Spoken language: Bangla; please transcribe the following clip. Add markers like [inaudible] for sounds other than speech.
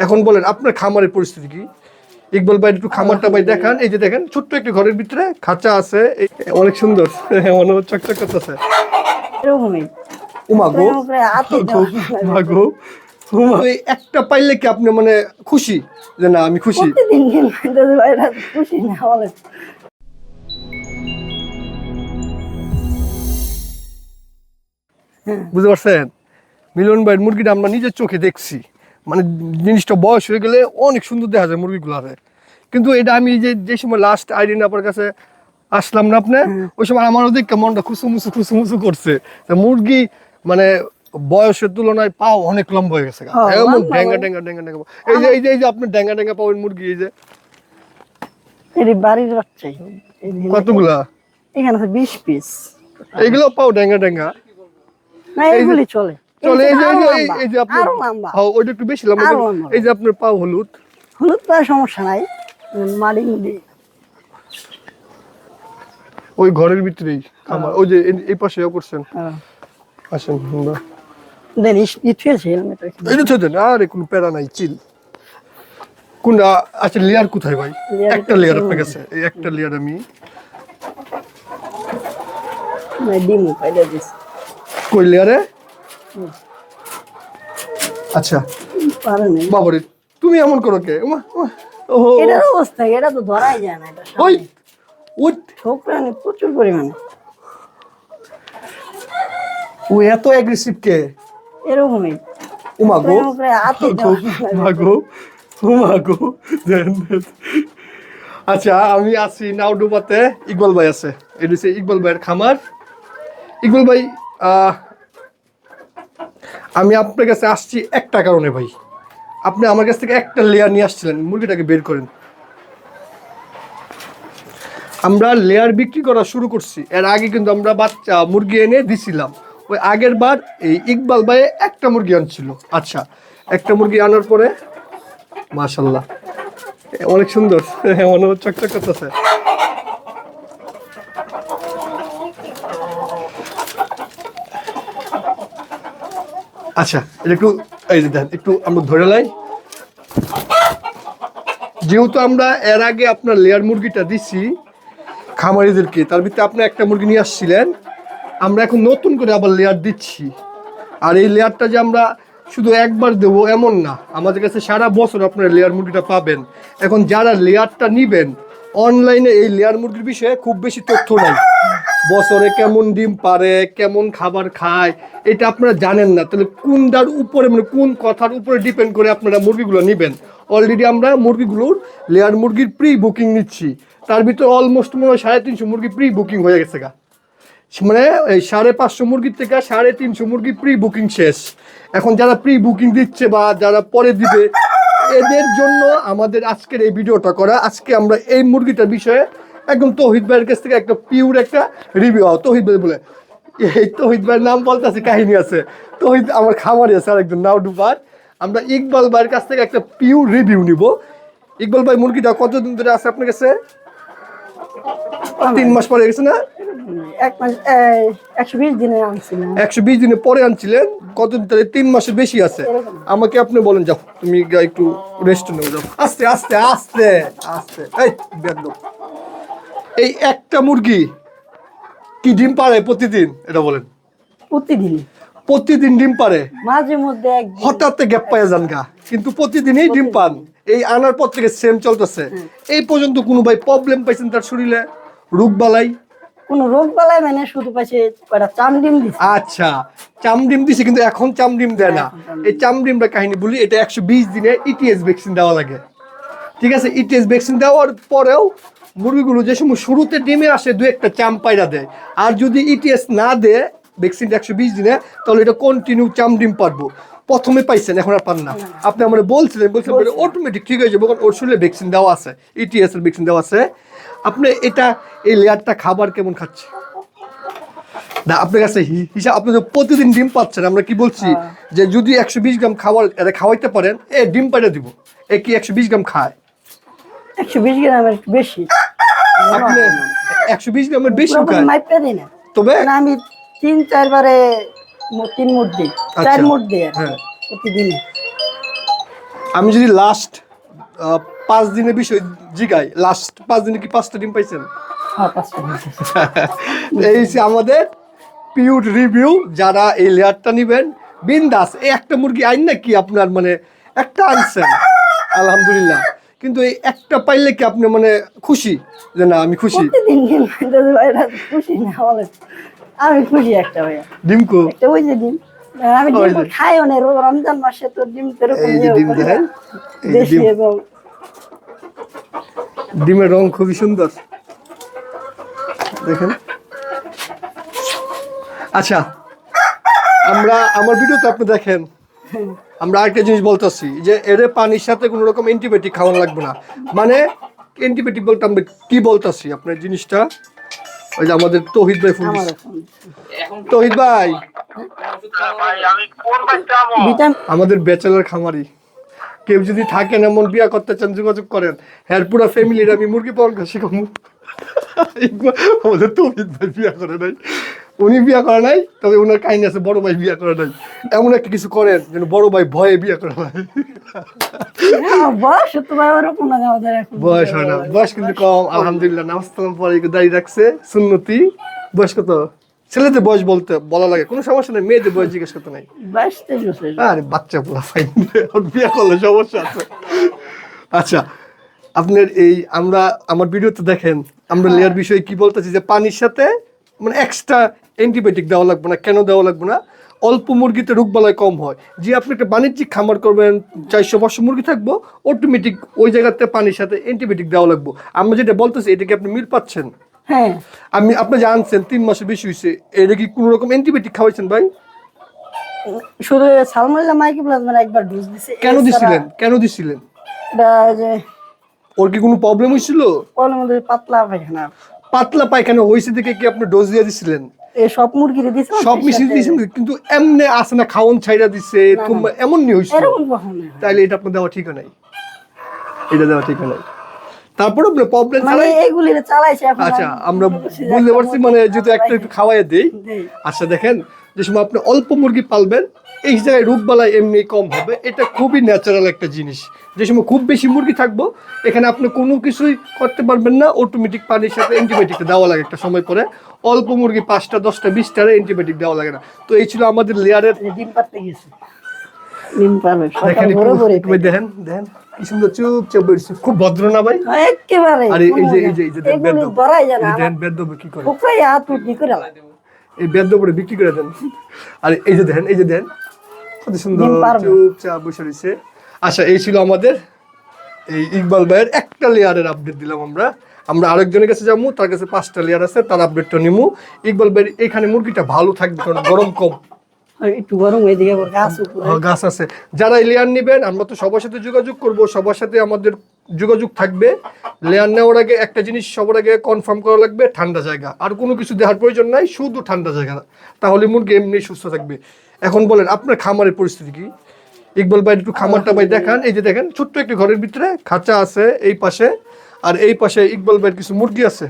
এখন বলেন আপনার খামারের পরিস্থিতি কি? ইকবাল ভাই একটু খামারটা ভাই দেখান। এই যে দেখেন ছোট্ট একটি ঘরের ভিতরে খাঁচা আছে। অনেক সুন্দর। [laughs] মনে হচ্ছে চকচক করতেছে উমা গো। উমা গো উমা একটা পাইলে কি আপনি মানে খুশি? যে না আমি খুশি। না বুঝতে পারছেন? মিলন ভাইয়ের মুরগিটা আমরা নিজের চোখে দেখছি। মানে জিনিসটা বয়স হয়ে গেলে অনেক সুন্দর দেখা যায় মুরগিগুলারে কিন্তু এটা আমি যে যে সময় লাস্ট আইডিন আপনার কাছে আসলাম না আপনি ওই সময় আমারও দেখে মনটা খুসুমুসু খুসুমুসু করছে। মুরগি মানে বয়সের তুলনায় পাও অনেক লম্বা হয়ে গেছে হ্যাঁ, এমন ডেঙ্গা। ডেঙ্গা ডেঙ্গা ডেঙ্গা। এই যে এই যে এই যে আপনার ডেঙ্গা ডেঙ্গা পাবেন মুরগি এই যে। এটি বাড়ির বাচ্চাই কতগুলা? এখানে আছে বিশ পিস এইগুলো পাও ডেঙ্গা ডেঙ্গা। না এগুলি চলে। চলে এই যে এই যে আপনার হ্যাঁ, ওইটা একটু বেশি লম্বা এই যে আপনার পাও হলুদ। হলুদ সমস্যা নাই মুড়ি ওই ঘরের ভিতরেই খামার ওই যে এই- পাশে করছেন। হ্যাঁ। আসেন আমরা। দেন ইট আরে কোনো প্যারা নাই চিল। কোনটা আচ্ছা লেয়ার কোথায় ভাই? একটা লেয়ার আপনার কাছে এই একটা লেয়ার আমি। কই লেয়ারে আচ্ছা। পারে নাই। বাবারে তুমি এমন করো কে? এটার অবস্থা এটা তো ধরাই যায় না এটা ওই ওই। প্রচুর পরিমাণে। ও এত অ্যাগ্রেসিভ কে? এরকমই। উমা গো। উমা গো উমা গো। আচ্ছা আমি আছি নাও নাওডুবাতে ইকবাল ভাই আছে। এটা হচ্ছে ইকবাল ভাইয়ের খামার। ইকবাল ভাই আহ, আমি আপনার কাছে আসছি একটা কারণে ভাই। আপনি আমার কাছ থেকে একটা লেয়ার নিয়ে আসছিলেন, মুরগিটাকে বের করেন। আমরা লেয়ার বিক্রি করা শুরু করছি। এর আগে কিন্তু আমরা বাচ্চা মুরগি এনে দিছিলাম। ওই আগের বার এই ইকবাল ভাই একটা মুরগি আনছিল। আচ্ছা একটা মুরগি আনার পরে, মাশাল্লাহ। অনেক সুন্দর। মনে হচ্ছে চকচক করতেছে। আচ্ছা এটা একটু, এই দেন একটু আমরা ধরে লাই। যেহেতু আমরা এর আগে আপনার লেয়ার মুরগিটা দিছি, খামারিদেরকে, তার ভিতরে আপনি একটা মুরগি নিয়ে আসছিলেন, আমরা এখন নতুন করে আবার লেয়ার দিচ্ছি। আর এই লেয়ারটা যে আমরা শুধু একবার দেবো এমন না, আমাদের কাছে সারা বছর আপনারা লেয়ার মুরগিটা পাবেন। এখন যারা লেয়ারটা নিবেন অনলাইনে এই লেয়ার মুরগির বিষয়ে খুব বেশি তথ্য নাই। বছরে কেমন ডিম পারে, কেমন খাবার খায়, এটা আপনারা জানেন না। তাহলে কোনটার উপরে মানে কোন কথার উপরে ডিপেন্ড করে আপনারা মুরগিগুলো নেবেন? অলরেডি আমরা মুরগিগুলোর লেয়ার মুরগির প্রি বুকিং নিচ্ছি। তার ভিতরে অলমোস্ট মনে হয় সাড়ে তিনশো মুরগি প্রি বুকিং হয়ে গেছে গা। মানে এই সাড়ে পাঁচশো মুরগির থেকে সাড়ে তিনশো মুরগি প্রি বুকিং শেষ। এখন যারা প্রি বুকিং দিচ্ছে বা যারা পরে দিবে, এদের জন্য আমাদের আজকের এই ভিডিওটা করা। আজকে আমরা এই মুরগিটার বিষয়ে একদম তৌহিদ ভাইয়ের কাছ থেকে একটা পিওর একটা রিভিউ হয় তৌহিদ ভাই বলে এই তৌহিদ ভাইয়ের নাম বলতে আছে কাহিনী আছে। তৌহিদ আমার খামারি আছে আরেকজন নাও ডুবার। আমরা ইকবাল ভাইয়ের কাছ থেকে একটা পিওর রিভিউ নিব। ইকবাল ভাই মুরগিটা কতদিন ধরে আছে আপনার কাছে? তিন মাস পরে গেছে না? এক মাস এই, একশো বিশ দিনে একশো বিশ দিনে পরে আনছিলেন কতদিন তাহলে তিন মাসের বেশি আছে। আমাকে আপনি বলেন যাও তুমি একটু রেস্ট নেও যাও। আস্তে আস্তে আস্তে আস্তে। এই। এই একটা মুরগি কি ডিম পারে প্রতিদিন? এটা বলেন। প্রতিদিন। প্রতিদিন ডিম পারে মাঝে মধ্যে হঠাৎ গ্যাপ পায় যান গা। কিন্তু প্রতিদিনই ডিম পান। এই আনার পর থেকে সেম চলতেছে। এই পর্যন্ত কোনো ভাই প্রবলেম পাইছেন তার শরীরে? রোগ বালাই? কোনো রোগ বালাই মানে শুধু পাশে কয়টা চাম ডিম দিছে। আচ্ছা। চাম ডিম দিছে কিন্তু এখন চাম ডিম দেয় না। এই চামডিমটা কাহিনী বলি এটা একশো বিশ দিনে ইটিএস ভ্যাকসিন দেওয়া লাগে। ঠিক আছে? ইটিএস ভ্যাকসিন দেওয়ার পরেও মুরগিগুলো যে সময় শুরুতে ডিমে আসে দু একটা চাম পায়রা দেয়। আর যদি ইটিএস না দেয় ভ্যাকসিনটা একশো বিশ দিনে তাহলে এটা কন্টিনিউ চাম ডিম পারব। প্রথমে পাইছেন এখন আর পান না। আপনি আমরা বলছিলেন বলছিলেন অটোমেটিক ঠিক হয়ে যাবে কারণ ওর শরীরে ভ্যাকসিন দেওয়া আছে ইটিএস এর ভ্যাকসিন দেওয়া আছে। আপনি এটা এই লেয়ারটা খাবার কেমন খাচ্ছে? না আপনার কাছে হিসাব আপনি তো প্রতিদিন ডিম পাচ্ছেন আমরা কি বলছি? যে যদি একশো বিশ গ্রাম খাবার এটা খাওয়াইতে পারেন এ ডিম পাইটা দিব এ কি একশো বিশ গ্রাম খায়? একশো বিশ একটু বেশি। আপনি একশো বিশ গ্রামের বেশি মাইপে দিই না। তবে? মানে আমি তিন চারবারে তিন মুঠ দিই। চার আচ্ছা। মুঠ দিই হ্যাঁ। প্রতিদিন আমি যদি লাস্ট পাঁচ দিনের বিষয় জিগাই লাস্ট পাঁচ দিনে কি পাঁচটা ডিম পাইছেন? হ্যাঁ [laughs] এই হচ্ছে আমাদের পিউট রিভিউ যারা এই লেয়ারটা নেবেন বিন্দাস এই একটা মুরগি আইন না কি আপনার মানে একটা আনছেন? আলহামদুলিল্লাহ। কিন্তু এই একটা পাইলে কি আপনি মানে খুশি? যে না আমি খুশি। প্রতিদিন খুশি না বলে আমি খুশি একটা ভাইয়া ডিমকো একটা ওই যে ডিম। আমি ডিম না রোজ রমজান মাসে তো ডিম এরকম এই যে ডিম দেখেন দেশি এবং ডিমের রং খুবই সুন্দর। দেখেন। আচ্ছা আমরা আমার ভিডিওতে আপনি দেখেন। আমরা আরেকটা জিনিস বলতেছি যে এর পানির সাথে কোনো রকম অ্যান্টিবায়োটিক খাওয়ানো লাগবে না। মানে অ্যান্টিবায়োটিক বলতে আমরা কি বলতেছি? আপনার জিনিসটা? ওই যে আমাদের তহিদ ভাই ফোন তহিদ ভাই। আমাদের ব্যাচেলার খামারি। কেউ যদি থাকেন এমন বিয়া করতে চান যোগাযোগ করেন। হ্যাঁ পুরো ফ্যামিলির আমি মুরগি পালন করে শিখাবো [laughs] আমাদের তৌহিদ ভাই বিয়া করে নাই। উনি বিয়া করে নাই তবে ওনার কাহিনী আছে বড় ভাই বিয়া করে নাই। এমন একটা কিছু করেন যেন বড় ভাই ভয়ে বিয়া করে নাই। হ্যাঁ, বয়স হয় না। বয়স কিন্তু কম আলহামদুলিল্লাহ। নামাজ পরে দাঁড়িয়ে রাখছে সুন্নতি। বয়স কত? ছেলেদের বয়স বলতে বলা লাগে। কোনো সমস্যা নেই মেয়েদের বয়স জিজ্ঞেস করতে নাই। আরে বাচ্চা পোলা ফাইন বিয়ে করলে সমস্যা আছে। আচ্ছা আপনার এই আমরা আমার ভিডিওতে দেখেন আমরা লেয়ার বিষয়ে কি বলতেছি? যে পানির সাথে মানে এক্সট্রা অ্যান্টিবায়োটিক দেওয়া লাগবে না কেন দেওয়া লাগবে না? অল্প মুরগিতে রোগবালাই কম হয়। যে আপনি একটা বাণিজ্যিক খামার করবেন চারশো পাঁচশো মুরগি থাকব অটোমেটিক ওই জায়গাতে পানির সাথে অ্যান্টিবায়োটিক দেওয়া লাগবো। আমরা যেটা বলতেছি এটা কি আপনি মিল পাচ্ছেন? হ্যাঁ। আমি আপনি জানছেন তিন মাসের বেশি হয়েছে এটা কি কোনো রকম অ্যান্টিবায়োটিক খাওয়াইছেন ভাই? শুধু সালমাল্লা মাইকি প্লাজমার একবার ডোজ দিছে। কেন দিছিলেন? কেন দিছিলেন? ওর কি কোনো প্রবলেম হয়েছিল পাতলা পায়খানা। পাতলা পায়খানা হয়েছে দেখে কি আপনি ডোজ দিয়ে দিছিলেন? সব মুরগি দিছে সব মিশিয়ে দিয়েছেন কিন্তু এমনি আসে না খাওয়ান ছাইরা দিছে এমন এরকম কখন হয়? তাইলে এটা আপনার দেওয়া ঠিক নাই। এটা দেওয়া ঠিক নাই। তারপরে আপনি প্রবলেম মানে এইগুলি চালাইছে আচ্ছা আমরা বুঝতে পারছি মানে যদি একটা একটু খাওয়াই দেই। আচ্ছা দেখেন যে সময় আপনি অল্প মুরগি পালবেন এই জায়গায় রোগবালাই এমনি কম হবে। এটা খুবই ন্যাচারাল একটা জিনিস। যে সময় খুব বেশি মুরগি থাকব এখানে আপনি কোনো কিছুই করতে পারবেন না। অটোমেটিক পানির সাথে অ্যান্টিবায়োটিক দেওয়া লাগে একটা সময় পরে। অল্প মুরগি পাঁচটা দশটা বিশটার অ্যান্টিবায়োটিক দেওয়া লাগে না। তো এই ছিল আমাদের লেয়ারের ডিম পারতে গেছে দেখেন দেখেন কি সুন্দর খুব ভদ্র না ভাই? একেবারে আরে এই যে এই যে এই যে দেখেন এগুলি বেদ্য ধরাই যায় না দেখেন বেদ্য কি করে? হাত উঠি করে এই বেদ্য করে বিক্রি করে দেন। আর এই যে দেখেন এই যে দেন কত সুন্দর চুপচাপ বসে রয়েছে। আচ্ছা এই ছিল আমাদের এই ইকবাল ভাইয়ের একটা লেয়ারের আপডেট দিলাম আমরা। আমরা আরেকজনের কাছে যাব তার কাছে পাঁচটা লেয়ার আছে তার আপডেটটা নিমু ইকবাল ভাইয়ের এখানে মুরগিটা ভালো থাকবে কারণ গরম কম। একটু গরম এদিকে গাছ হ্যাঁ, গাছ আছে। যারা এই লেয়ার নেবেন আমরা তো সবার সাথে যোগাযোগ করব সবার সাথে আমাদের যোগাযোগ থাকবে। লেয়ার নেওয়ার আগে একটা জিনিস সবার আগে কনফার্ম করা লাগবে, ঠান্ডা জায়গা। আর কোনো কিছু দেওয়ার প্রয়োজন নাই, শুধু ঠান্ডা জায়গা। তাহলে মুরগি এমনি সুস্থ থাকবে। এখন বলেন, আপনার খামারের পরিস্থিতি কি? ইকবাল ভাই, একটু খামারটা ভাই দেখান। এই যে দেখেন, ছোট্ট একটি ঘরের ভিতরে খাঁচা আছে এই পাশে। আর এই পাশে ইকবাল ভাইয়ের কিছু মুরগি আছে।